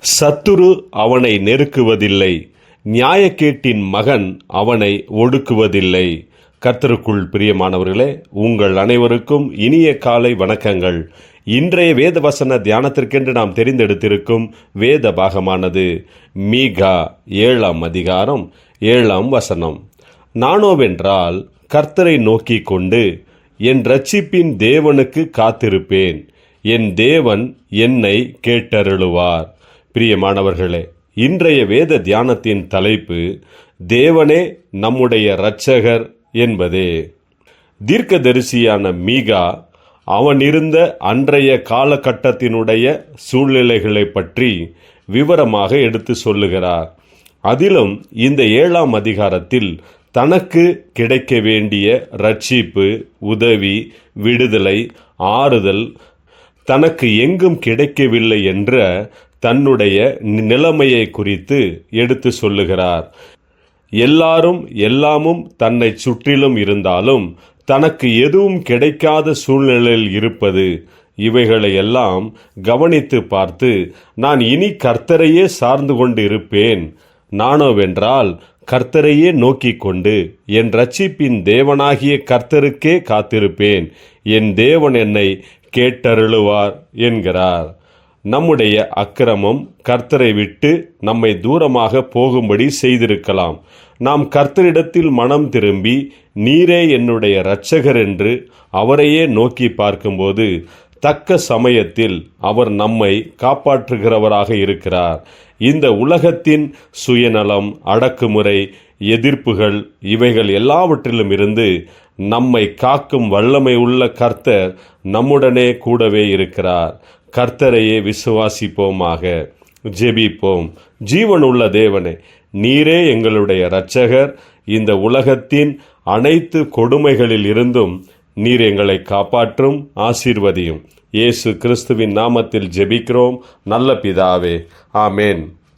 சத்துரு அவனை நெருக்குவதில்லை. நியாயக்கேட்டின் மகன் அவனை ஒடுக்குவதில்லை. கர்த்தருக்குள் பிரியமானவர்களே உங்கள் அனைவருக்கும் இனிய காலை வணக்கங்கள். இன்றைய வேத வசன தியானத்திற்கென்று நாம் தெரிந்தெடுத்திருக்கும் வேத பாகமானது மீகா ஏழாம் அதிகாரம் ஏழாம் வசனம். நானோவென்றால் கர்த்தரை நோக்கி கொண்டு என் ரட்சிப்பின் தேவனுக்கு காத்திருப்பேன். என் தேவன் என்னை கேட்டருளுவார். பிரியமானவர்களே இன்றைய வேத தியானத்தின் தலைப்பு தேவனே நம்முடைய இரட்சகர் என்பதே. தீர்க்கதரிசியான மீகா அவன் இருந்த அன்றைய காலகட்டத்தினுடைய சூழ்நிலைகளை பற்றி விவரமாக எடுத்து சொல்லுகிறார். அதிலும் இந்த ஏழாம் அதிகாரத்தில் தனக்கு கிடைக்க வேண்டிய ரட்சிப்பு உதவி விடுதலை ஆறுதல் தனக்கு எங்கும் கிடைக்கவில்லை என்ற தன்னுடைய நிலைமையை குறித்து எடுத்து சொல்லுகிறார். எல்லாரும் எல்லாமும் தன்னை சுற்றிலும் இருந்தாலும் தனக்கு எதுவும் கிடைக்காத சூழ்நிலையில் இருப்பது. இவைகளையெல்லாம் கவனித்து பார்த்து நான் இனி கர்த்தரையே சார்ந்து கொண்டு இருப்பேன். நானோவென்றால் கர்த்தரையே நோக்கி கொண்டு என் ரட்சிப்பின் தேவனாகிய கர்த்தருக்கே காத்திருப்பேன். என் தேவன் என்னை கேட்டருளுவார் என்கிறார். நம்முடைய அக்கிரமம் கர்த்தரை விட்டு நம்மை தூரமாக போகும்படி செய்திருக்கலாம். நாம் கர்த்தரிடத்தில் மனம் திரும்பி நீரே என்னுடைய இரட்சகர் என்று அவரையே நோக்கி பார்க்கும்போது தக்க சமயத்தில் அவர் நம்மை காப்பாற்றுகிறவராக இருக்கிறார். இந்த உலகத்தின் சுயநலம் அடக்குமுறை எதிர்ப்புகள் இவைகள் எல்லாவற்றிலும் இருந்து நம்மை காக்கும் வல்லமை உள்ள கர்த்தர் நம்முடனே கூடவே இருக்கிறார். கர்த்தரையே விசுவாசிப்போமாக ஜெபிப்போம். ஜீவனுள்ள தேவனே நீரே எங்களுடைய இரட்சகர். இந்த உலகத்தின் அனைத்து கொடுமைகளில் இருந்தும் நீர் எங்களை காப்பாற்றும் ஆசீர்வதியும். இயேசு கிறிஸ்துவின் நாமத்தில் ஜெபிக்கிறோம். நல்ல பிதாவே ஆமேன்.